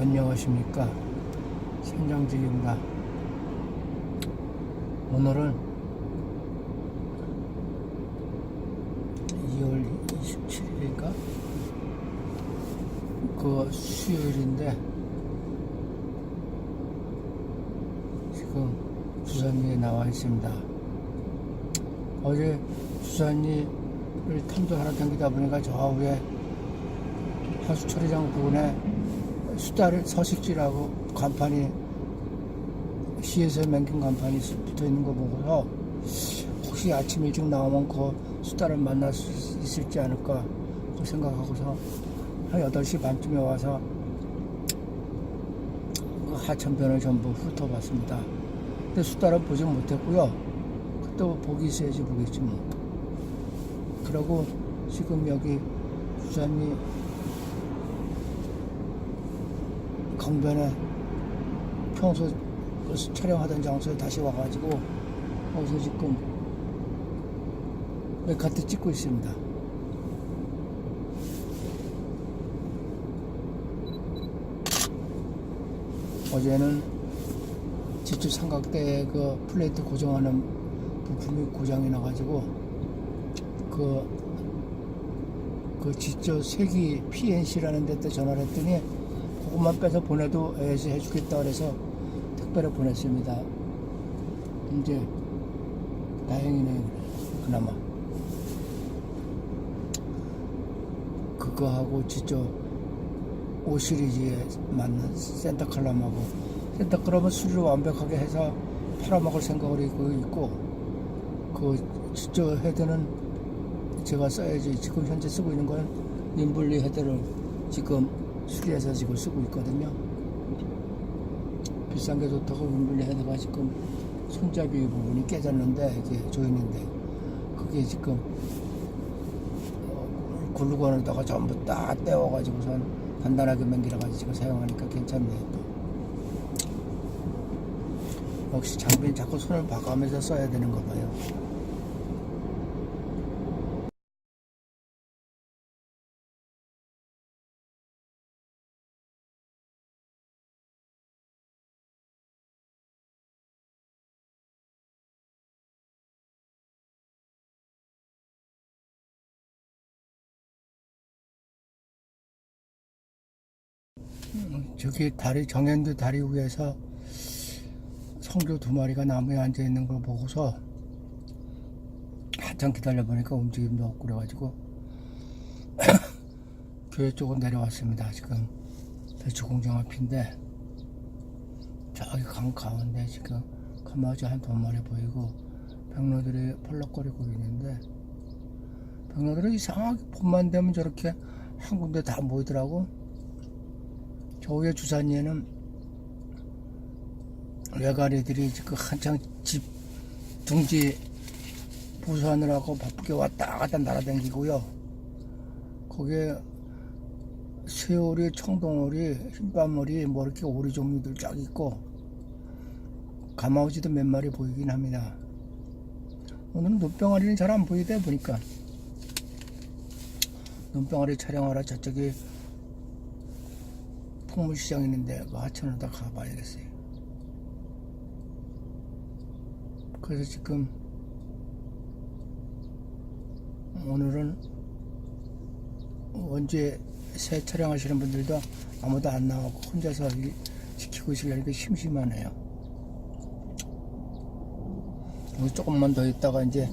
안녕하십니까? 생장직입니다. 오늘은 2월 27일인가? 그 수요일인데 지금 주산리에 나와 있습니다. 어제 주산리를 탐도하러 다니다 보니까 저 위에 하수처리장 부근에 수다를 서식지라고 간판이 시에서 맹긴 간판이 붙어 있는 거 보고서 혹시 아침 일찍 나오면 그 수다를 만날 수 있을지 않을까 그 생각하고서 한 8시 반쯤에 와서 그 하천변을 전부 훑어봤습니다. 근데 수다를 보지 못했고요. 또 보기 있어야지 보겠지 뭐. 그러고 지금 여기 부산이 강변에 평소 그 촬영하던 장소에 다시 와가지고 거기서 지금 메카트 찍고 있습니다. 어제는 지주 삼각대에 그 플레이트 고정하는 부품이 고장이 나가지고 그, 그 지주 세기 PNC라는 데때 전화를 했더니 그것만 빼서 보내도 AS 해주겠다 그래서 택배를 보냈습니다. 이제 다행이네 그나마 그거 하고 진짜 5 시리즈에 맞는 센터칼럼하고 센터칼럼은 수리를 완벽하게 해서 팔아먹을 생각을 있고 있고 그 진짜 헤드는 제가 써야지 지금 현재 쓰고 있는 건 님블리 헤드를 지금 수리해서 지금 쓰고 있거든요. 비싼 게 좋다고 윈블리 헤드가 지금 손잡이 부분이 깨졌는데 이게 조인인데 그게 지금 어, 글루건에다가 전부 다 떼어가지고선 단단하게 맹기라가지고 지금 사용하니까 괜찮네요. 또. 역시 장비는 자꾸 손을 봐가면서 써야 되는 거 봐요. 저기 다리 정현도 다리 위에서 성교 두 마리가 나무에 앉아 있는 걸 보고서 한참 기다려 보니까 움직임도 없고 그래가지고 교회 쪽으로 내려왔습니다. 지금 배추 공장 앞인데 저기 강 가운데 지금 가마지 한 두 마리 보이고 병로들이 펄럭거리고 있는데 병로들은 이상하게 봄만 되면 저렇게 한 군데 다 모이더라고. 저 위에 주산리에는 외가리들이 지금 한창 집 둥지 보수하느라고 바쁘게 왔다 갔다 날아다니고요. 거기에 새오리, 청동오리, 흰밤오리, 뭐 이렇게 오리 종류들 쫙 있고 가마우지도 몇 마리 보이긴 합니다. 오늘은 눈병아리는 잘 안 보이다 보니까 눈병아리 촬영하러 저쪽에 풍물시장 있는데 그 하천으로 다 가봐야겠어요. 그래서 지금 오늘은 언제 새 촬영하시는 분들도 아무도 안 나오고 혼자서 일 지키고 있으려니까 심심하네요. 조금만 더 있다가 이제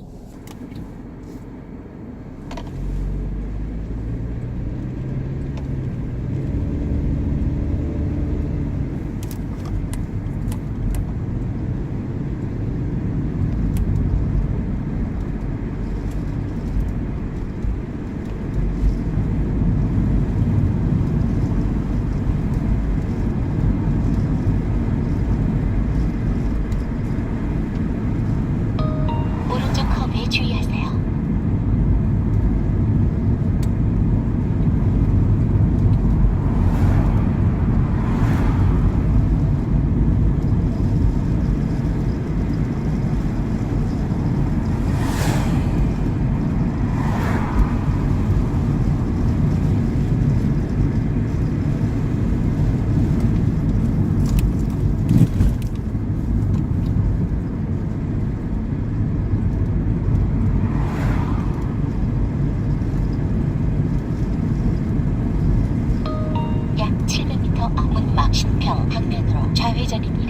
Ucieknij.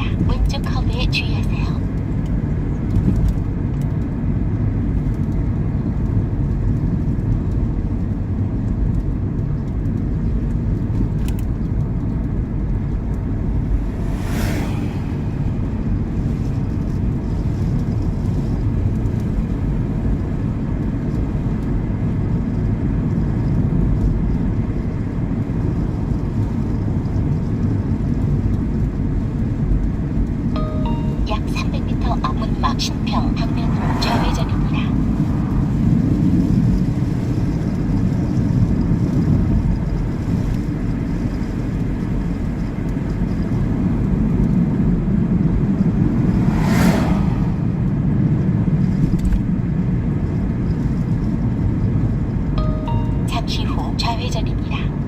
좌회전입니다.